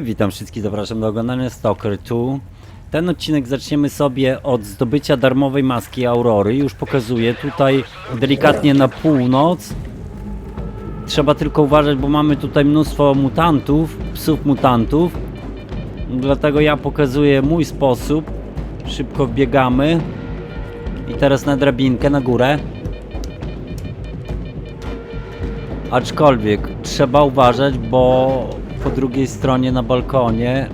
Witam wszystkich, zapraszam do oglądania Stalker 2. Ten odcinek zaczniemy sobie od zdobycia darmowej maski Aurory. Już pokazuję tutaj delikatnie na północ. Trzeba tylko uważać, bo mamy tutaj mnóstwo mutantów, psów mutantów. Dlatego ja pokazuję mój sposób. Szybko wbiegamy. I teraz na drabinkę, na górę. Aczkolwiek trzeba uważać, bo po drugiej stronie na balkonie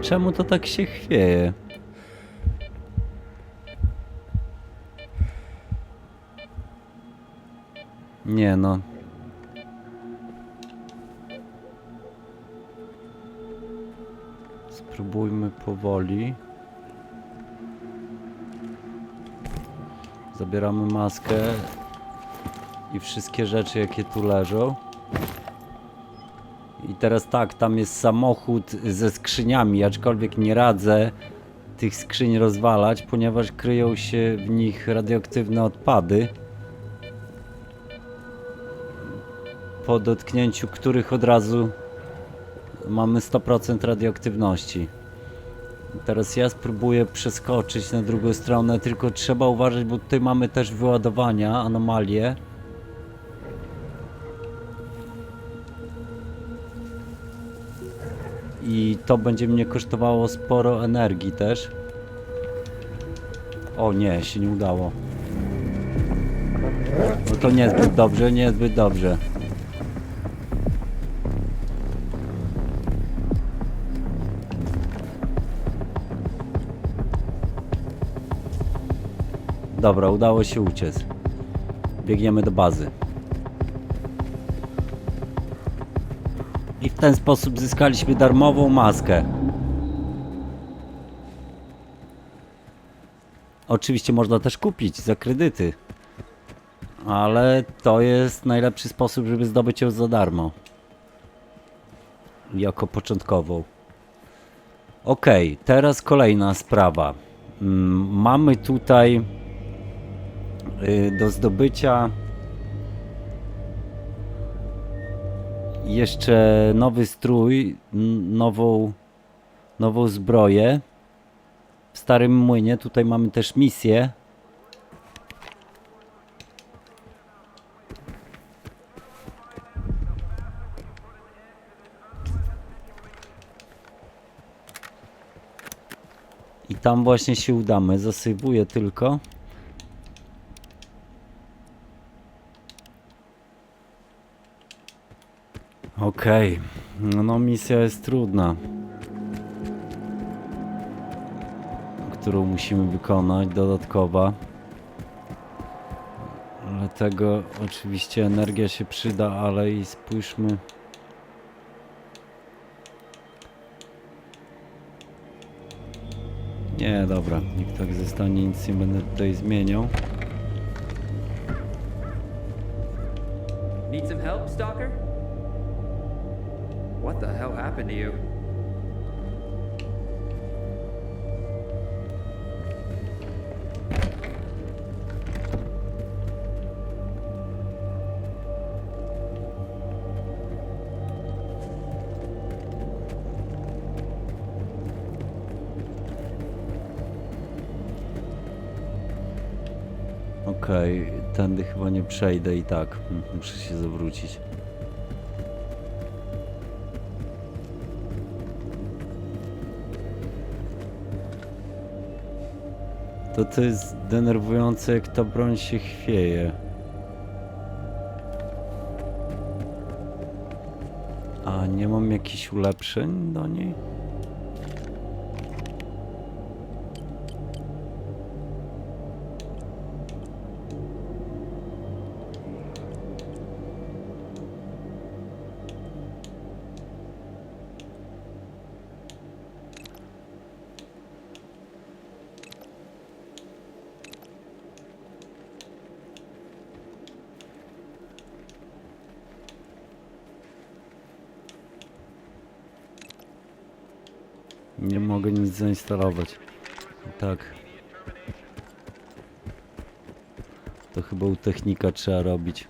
Czemu to tak się chwieje? Nie no. Spróbujmy powoli. Zabieramy maskę i wszystkie rzeczy, jakie tu leżą. I teraz tak, tam jest samochód ze skrzyniami, aczkolwiek nie radzę tych skrzyń rozwalać, ponieważ kryją się w nich radioaktywne odpady. Po dotknięciu których od razu mamy 100% radioaktywności. Teraz ja spróbuję przeskoczyć na drugą stronę, tylko trzeba uważać, bo tutaj mamy też wyładowania, anomalie. I to będzie mnie kosztowało sporo energii też. O nie, się nie udało. No to niezbyt dobrze, niezbyt dobrze. Dobra, udało się uciec. Biegniemy do bazy. I w ten sposób zyskaliśmy darmową maskę. Oczywiście można też kupić za kredyty. Ale to jest najlepszy sposób, żeby zdobyć ją za darmo. Jako początkową. Ok, teraz kolejna sprawa. Mm, Mamy tutaj do zdobycia jeszcze nowy strój, nową, nową zbroję. W Starym Młynie tutaj mamy też misję. I tam właśnie się udamy. Zasejwuję tylko. Okej, no, no misja jest trudna, którą musimy wykonać, dodatkowa. Dlatego oczywiście energia się przyda, ale i spójrzmy. Nie, dobra, niech tak zostanie, nic nie będę tutaj zmieniał. Need some help, Stalker? What the hell happened to you? Okej, tędy chyba nie przejdę i tak. Muszę się zawrócić. To jest denerwujące, jak ta broń się chwieje. A nie mam jakichś ulepszeń do niej? Nie mogę nic zainstalować. tak. To chyba u technika trzeba robić.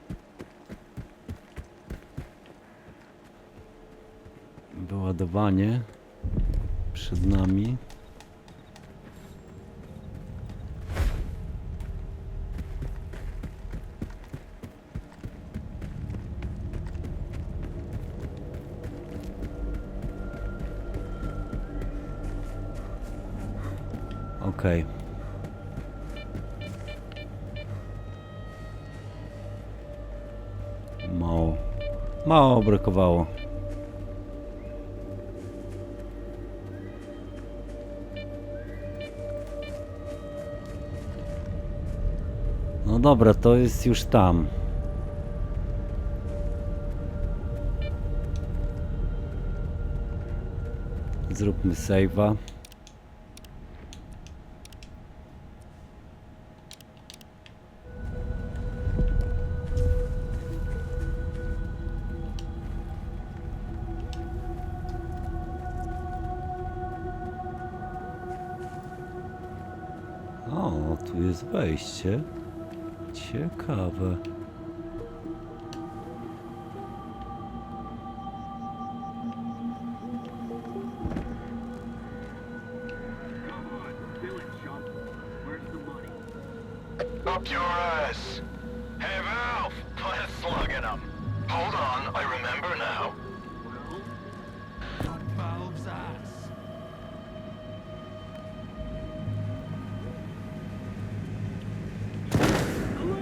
Wyładowanie przed nami. Okej. Mało. Mało brakowało. No dobra, to jest już tam. Zróbmy save'a. Tu jest wejście. Ciekawe.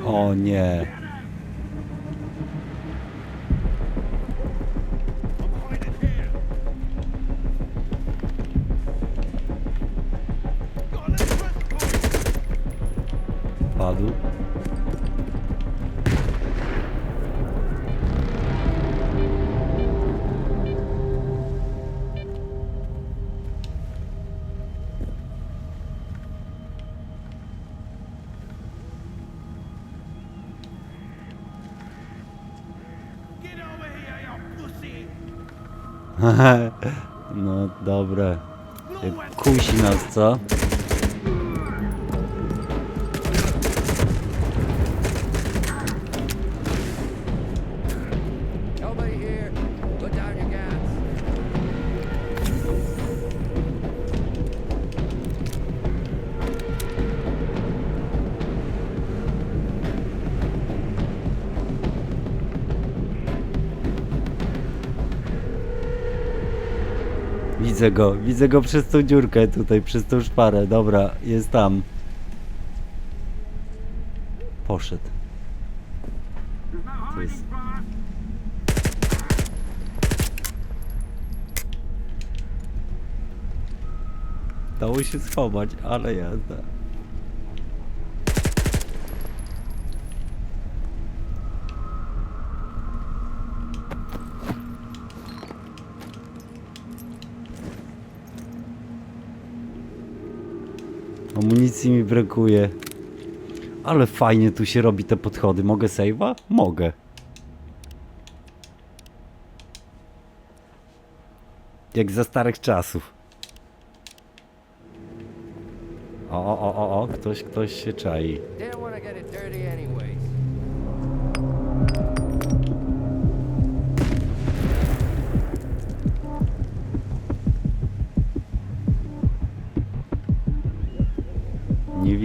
O nie. Kusi nas, co? Widzę go, widzę go przez tą dziurkę tutaj, przez tą szparę. Dobra, jest tam. Poszedł. To jest... Dało się schować, ale jazda. Amunicji mi brakuje. Ale fajnie tu się robi te podchody. Mogę save'a? Mogę. Jak za starych czasów. O, o, o, o, o, ktoś, ktoś się czai. Didn't want to get it dirty anyways.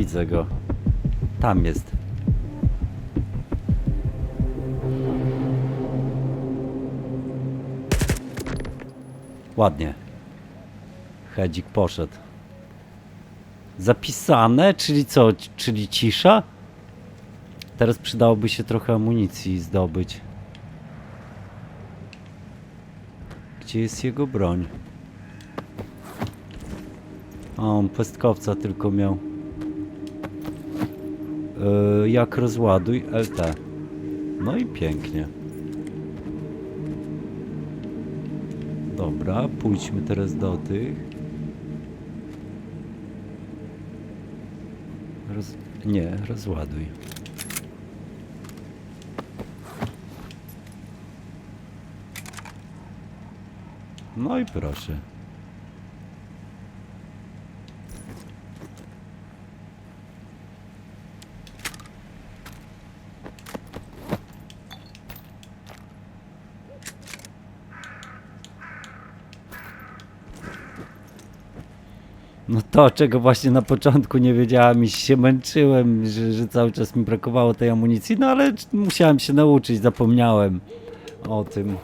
Widzę go. Tam jest. Ładnie. Hedzik poszedł. Zapisane, czyli co? Czyli cisza? Teraz przydałoby się trochę amunicji zdobyć. Gdzie jest jego broń? O, on pestkowca tylko miał. Yy, jak rozładuj LT. No i pięknie. Dobra, pójdźmy teraz do tych. Roz... Nie, rozładuj. No i proszę. No to, czego właśnie na początku nie wiedziałem i się męczyłem, że, że cały czas mi brakowało tej amunicji, no ale musiałem się nauczyć, zapomniałem o tym.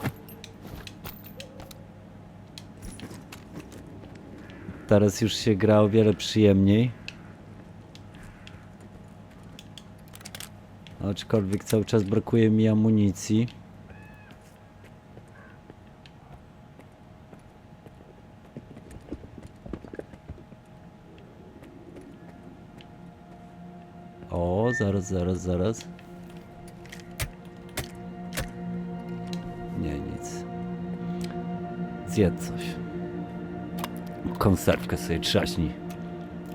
Teraz już się gra o wiele przyjemniej. Aczkolwiek cały czas brakuje mi amunicji. O, zaraz, zaraz, zaraz. Nie, nic. Zjedz coś. Konserwkę sobie trzaśnij.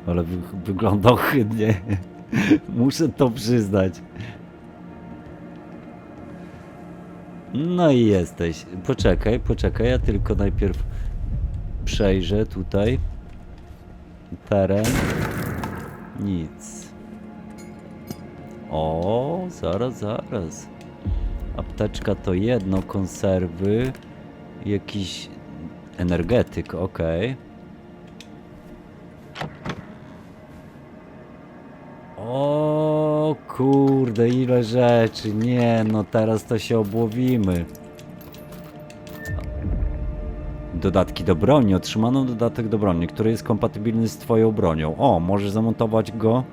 Ale wy, wygląda ohydnie. Muszę to przyznać. No i jesteś. Poczekaj, poczekaj, ja tylko najpierw przejrzę tutaj. Teren. Nic. O, zaraz, zaraz. Apteczka to jedno, konserwy, jakiś energetyk, okej. O kurde, ile rzeczy. Nie, no teraz to się obłowimy. Dodatki do broni. Otrzymano dodatek do broni, który jest kompatybilny z twoją bronią. O, możesz zamontować go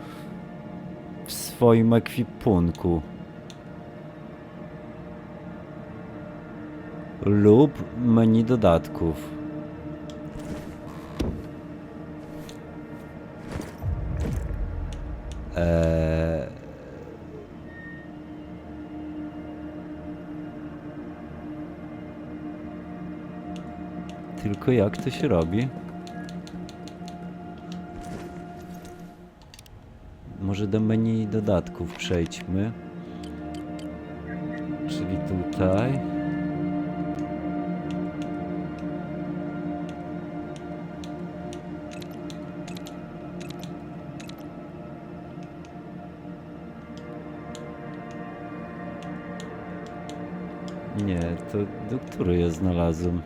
w swoim ekwipunku. Lub menu dodatków. Eee... Tylko jak to się robi? Może do menu dodatków przejdźmy. Czyli tutaj. Nie, to do której ja znalazłem?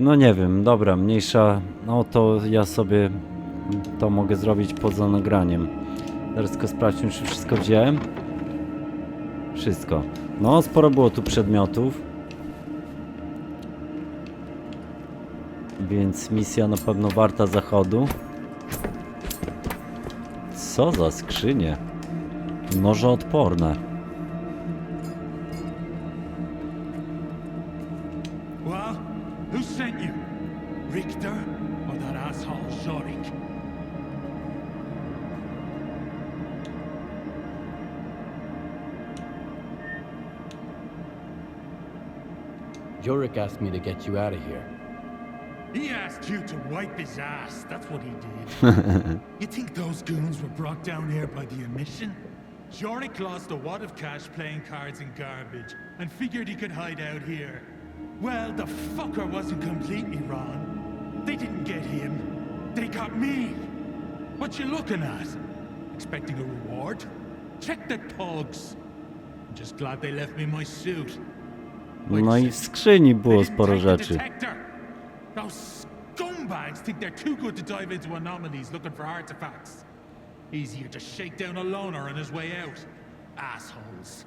No nie wiem, dobra, mniejsza, no to ja sobie to mogę zrobić poza nagraniem. Teraz tylko sprawdźmy, czy wszystko wziąłem. Wszystko. No, sporo było tu przedmiotów. Więc misja na pewno warta zachodu. Co za skrzynie? Noże odporne. Jorik asked me to get you out of here. He asked you to wipe his ass. That's what he did. you think those goons were brought down here by the emission? Jorik lost a wad of cash playing cards and garbage and figured he could hide out here. Well, the fucker wasn't completely wrong. They didn't get him. They got me. What you looking at? Expecting a reward? Check the togs. I'm just glad they left me my suit. No i w skrzyni było sporo rzeczy. scumbags think they're too good to dive into anomalies looking for artifacts. Easier to shake down a loner on his way out. Assholes.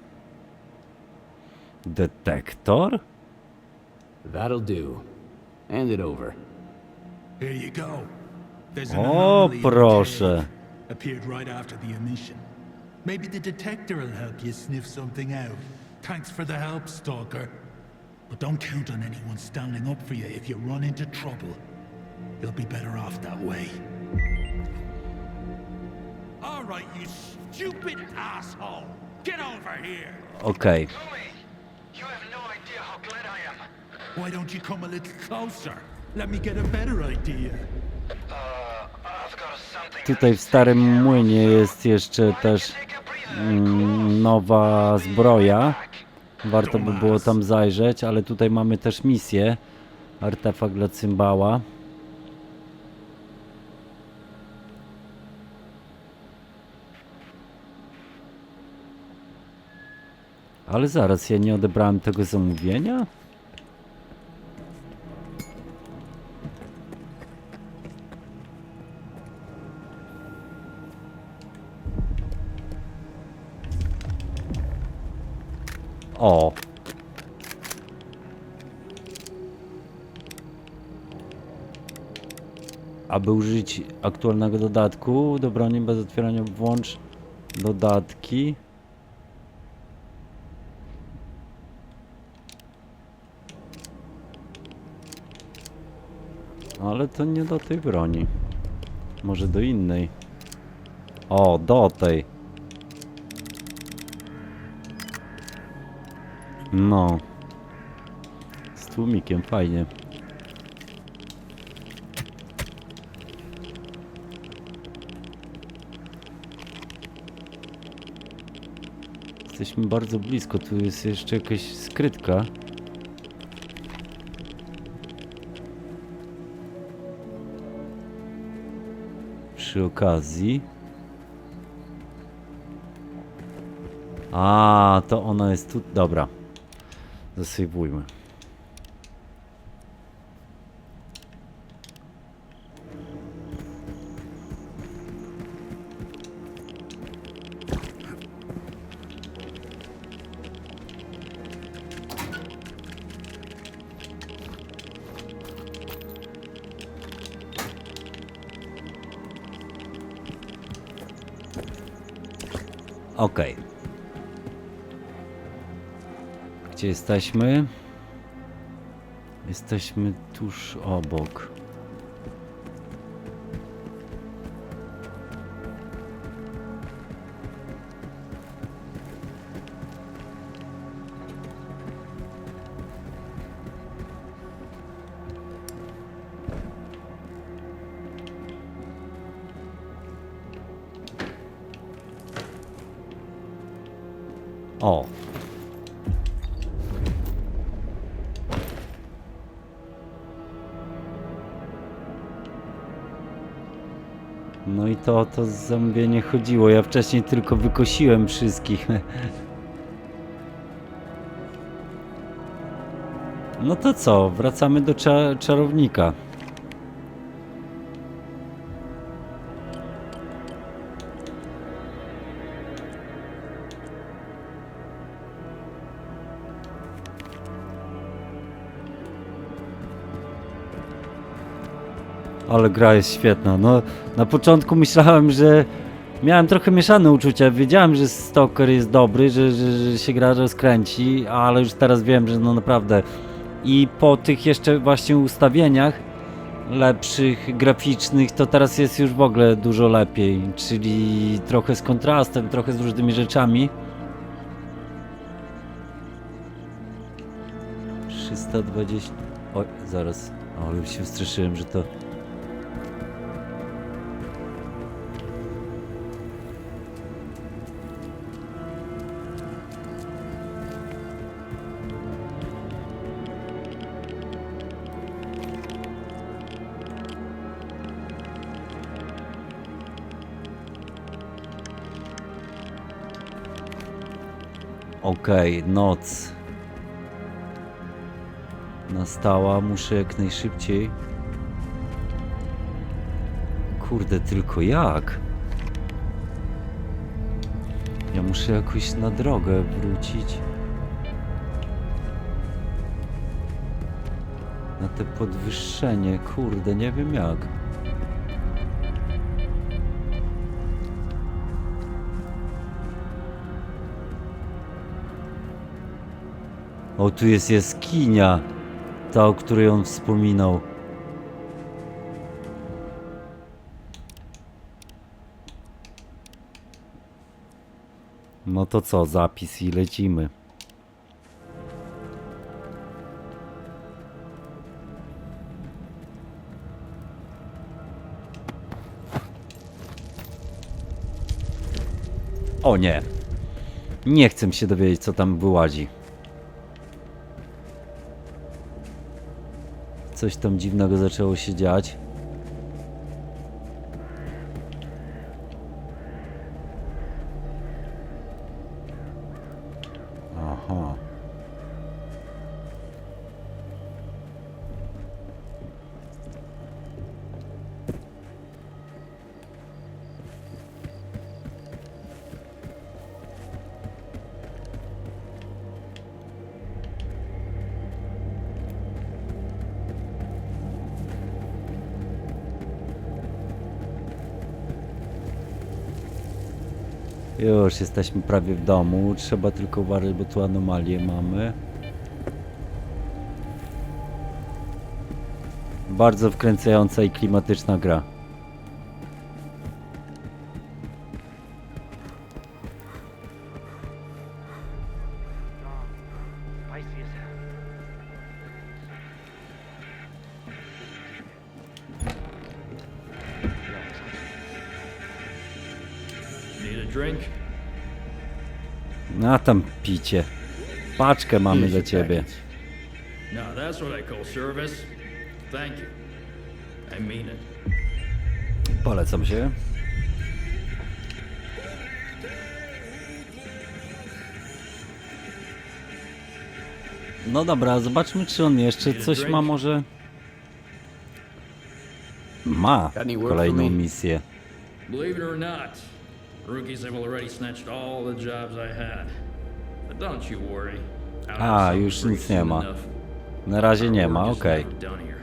Detektor? That'll do. Hand it over. Here you go. There's an O, proszę. Appeared right after the emission. Maybe the detector will help you sniff something out. Thanks for the help, Stalker. But don't count on anyone standing up for you if you run into trouble. You'll be better off that way. All right, you stupid asshole. Get over here! Okej. Tommy, you have no idea how glad I am. Why don't you come a little closer? Let me get a better idea. Uh, I've got something. Tutaj w Starym Młynie jest jeszcze też Take a breather. mm, nowa zbroja. Warto by było tam zajrzeć, ale tutaj mamy też misję. Artefakt dla cymbała. Ale zaraz, ja nie odebrałem tego zamówienia? O! Aby użyć aktualnego dodatku do broni bez otwierania włącz dodatki. Ale to nie do tej broni. Może do innej. O, do tej. No. Z tłumikiem, fajnie. Jesteśmy bardzo blisko, tu jest jeszcze jakaś skrytka. Przy okazji. A, to ona jest tu. Dobra. Zasejwujmy. Okej. Jesteśmy? Jesteśmy tuż obok. To zamówienie chodziło. Ja wcześniej tylko wykosiłem wszystkich. No to co? Wracamy do cza czarownika. Ale gra jest świetna. No, na początku myślałem, że miałem trochę mieszane uczucia. Wiedziałem, że Stalker jest dobry, że, że, że się gra rozkręci, ale już teraz wiem, że no naprawdę. I po tych jeszcze właśnie ustawieniach lepszych, graficznych, to teraz jest już w ogóle dużo lepiej. Czyli trochę z kontrastem, trochę z różnymi rzeczami. 320. Oj, zaraz. O, już się wstraszyłem, że to. Okej, noc nastała, muszę jak najszybciej. Kurde, tylko jak? Ja muszę jakoś na drogę wrócić. Na te podwyższenie, kurde, nie wiem jak. O, tu jest jaskinia. Ta, o której on wspominał. No to co, zapis i lecimy. O nie. Nie chcę się dowiedzieć, co tam wyłazi. Coś tam dziwnego zaczęło się dziać. Już jesteśmy prawie w domu. Trzeba tylko uważać, bo tu anomalię mamy. Bardzo wkręcająca i klimatyczna gra. Tam picie. Paczkę mamy dla ciebie. package. Now that's what I call service. Thank you. I mean it. Polecam się. No dobra, zobaczmy czy on jeszcze coś ma może... Ma kolejną misję. Believe it or not, rookies have already snatched all the jobs I had. A, już nic nie ma. Na razie nie ma, okej. here.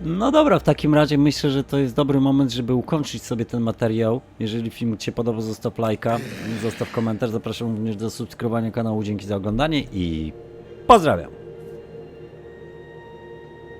No dobra, w takim razie myślę, że to jest dobry moment, żeby ukończyć sobie ten materiał. Jeżeli film Ci się podobał, zostaw lajka, zostaw komentarz. Zapraszam również do subskrybowania kanału. Dzięki za oglądanie i pozdrawiam.